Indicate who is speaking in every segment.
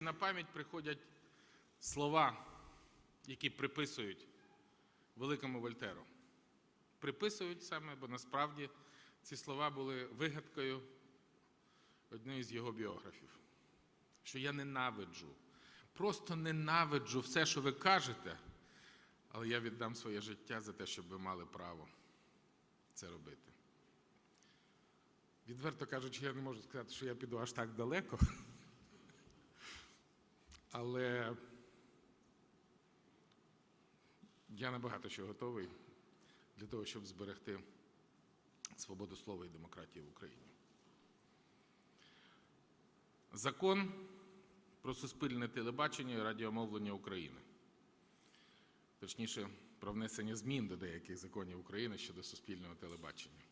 Speaker 1: На пам'ять приходять слова, які приписують великому Вольтеру. Приписують саме, бо насправді ці слова були вигадкою однієї з його біографів. Що я ненавиджу, просто ненавиджу все, що ви кажете, але я віддам своє життя за те, щоб ви мали право це робити. Відверто кажучи, я не можу сказати, що я піду аж так далеко. Але я набагато що готовий для того, щоб зберегти свободу слова і демократію в Україні. Закон про суспільне телебачення і радіомовлення України. Точніше, про внесення змін до деяких законів України щодо суспільного телебачення.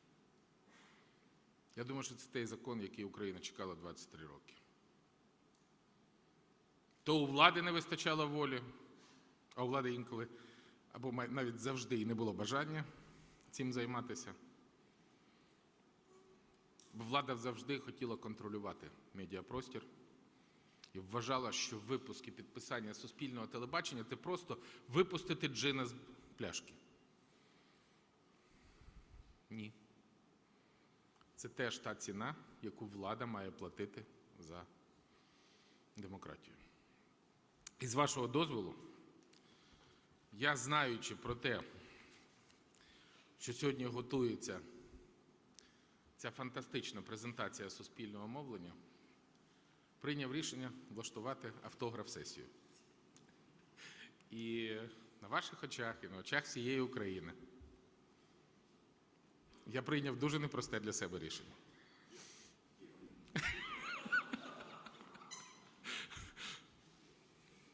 Speaker 1: Я думаю, що це той закон, який Україна чекала 23 роки. То у влади не вистачало волі, а у влади інколи або навіть завжди і не було бажання цим займатися. Бо влада завжди хотіла контролювати медіапростір і вважала, що випуск і підписання суспільного телебачення це просто випустити джина з пляшки. Ні. Це теж та ціна, яку влада має платити за демократію. І з вашого дозволу, я знаючи про те, що сьогодні готується ця фантастична презентація суспільного мовлення, прийняв рішення влаштувати автограф-сесію. І на ваших очах, і на очах всієї України я прийняв дуже непросте для себе рішення.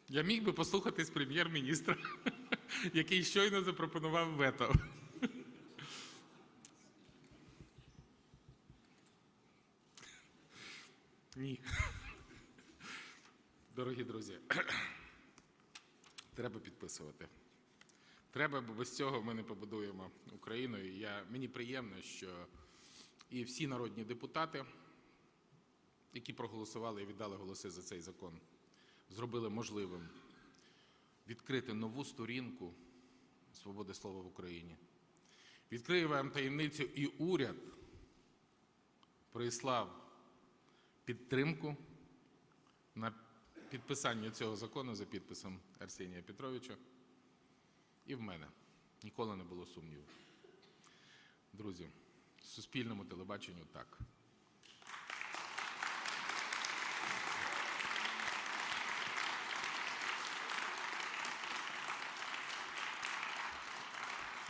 Speaker 1: Я міг би послухатись прем'єр-міністра, який щойно запропонував вето. Ні. Дорогі друзі, треба підписувати. Треба, бо без цього ми не побудуємо Україну. І я, мені приємно, що і всі народні депутати, які проголосували і віддали голоси за цей закон, зробили можливим відкрити нову сторінку свободи слова в Україні. Відкрию вам таємницю, і уряд прислав підтримку на підписання цього закону за підписом Арсенія Петровича. І в мене ніколи не було сумніву. Друзі, суспільному телебаченню так.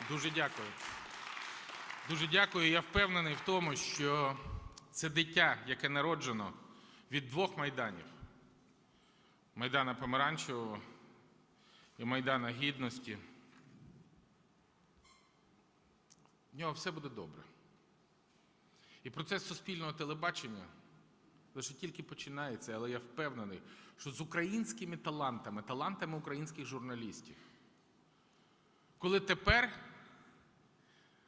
Speaker 1: Дуже дякую. Дуже дякую. Я впевнений в тому, що це дитя, яке народжено від двох майданів: Майдана Помаранчевого і Майдана Гідності. В нього все буде добре. І процес суспільного телебачення лише тільки починається, але я впевнений, що з українськими талантами, талантами українських журналістів, коли тепер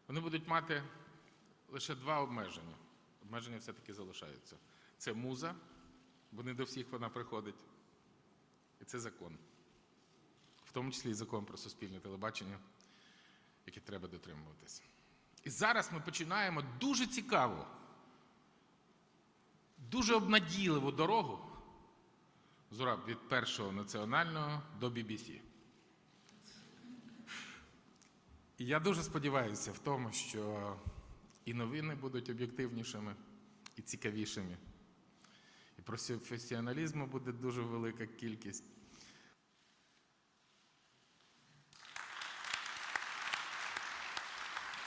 Speaker 1: вони будуть мати лише два обмеження. Обмеження все-таки залишаються. Це муза, бо не до всіх вона приходить. І це закон. В тому числі і закон про суспільне телебачення, який треба дотримуватися. І зараз ми починаємо дуже цікаву, дуже обнадійливу дорогу Зураб, від першого національного до BBC. Я дуже сподіваюся в тому, що і новини будуть об'єктивнішими і цікавішими. І професіоналізму буде дуже велика кількість.